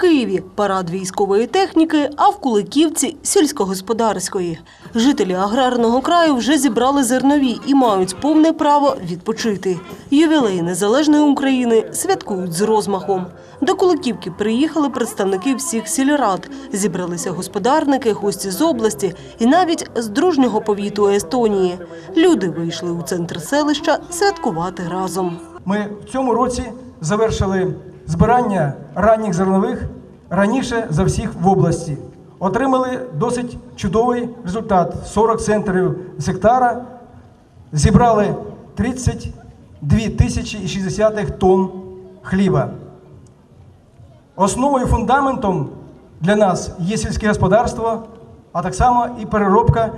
Києві парад військової техніки, а в Куликівці сільськогосподарської. Жителі аграрного краю вже зібрали зернові і мають повне право відпочити. Ювілей незалежної України святкують з розмахом. До Куликівки приїхали представники всіх сільрад. Зібралися господарники, гості з області і навіть з дружнього повіту Естонії. Люди вийшли у центр селища святкувати разом. Ми в цьому році завершили збирання ранніх зернових раніше за всіх в області. Отримали досить чудовий результат 40 центрів з гектара. Зібрали 32 тисячі і 60 тонн хліба. Основою фундаментом для нас є сільське господарство, а так само і переробка,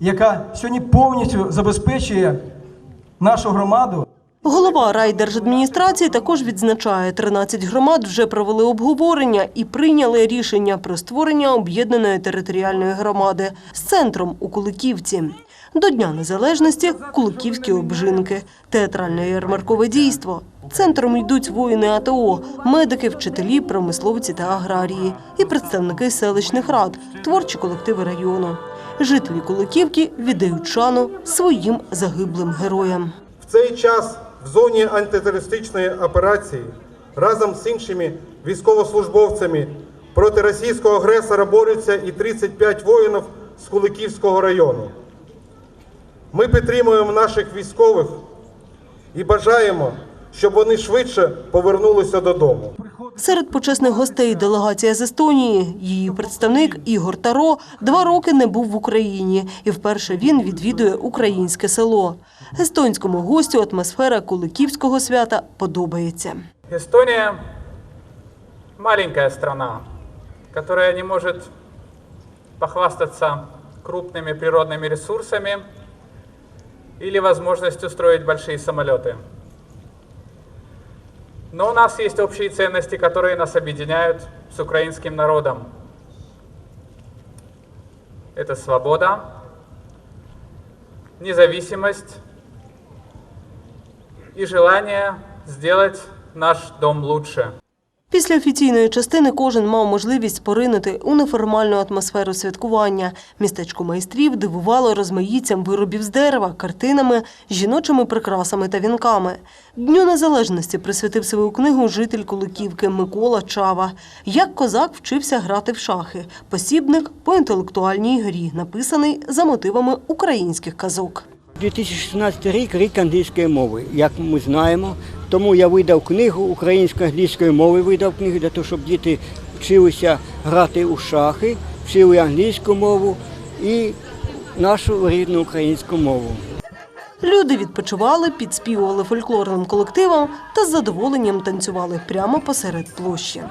яка сьогодні повністю забезпечує нашу громаду Голова райдержадміністрації також відзначає, 13 громад вже провели обговорення і прийняли рішення про створення об'єднаної територіальної громади з центром у Куликівці. До Дня Незалежності – Куликівські обжинки, театральне ярмаркове дійство. Центром йдуть воїни АТО, медики, вчителі, промисловці та аграрії і представники селищних рад, творчі колективи району. Жителі Куликівки віддають шану своїм загиблим героям. В цей час в зоні антитерористичної операції разом з іншими військовослужбовцями проти російського агресора борються і 35 воїнів з Куликівського району. Ми підтримуємо наших військових і бажаємо, щоб вони швидше повернулися додому. Серед почесних гостей делегація з Естонії. Її представник Ігор Таро два роки не був в Україні, і вперше він відвідує українське село. Естонському гостю атмосфера Куликівського свята подобається. Эстония маленькая страна, которая не может похвастаться крупными природными ресурсами или возможностью строить большие самолеты. Но у нас есть общие ценности, которые нас объединяют с украинским народом. Это свобода, независимость и желание сделать наш дом лучше. Після офіційної частини кожен мав можливість поринути у неформальну атмосферу святкування. Містечко майстрів дивувало розмаїттям виробів з дерева, картинами, жіночими прикрасами та вінками. Дню незалежності присвятив свою книгу житель Куликівки Микола Чава. Як козак вчився грати в шахи. Посібник по інтелектуальній грі, написаний за мотивами українських казок. 2016 рік рік англійської мови, як ми знаємо. Тому я видав книгу українсько-англійської мови, видав книгу для того, щоб діти вчилися грати у шахи, вчили англійську мову і нашу рідну українську мову. Люди відпочивали, підспівували фольклорним колективам та з задоволенням танцювали прямо посеред площі.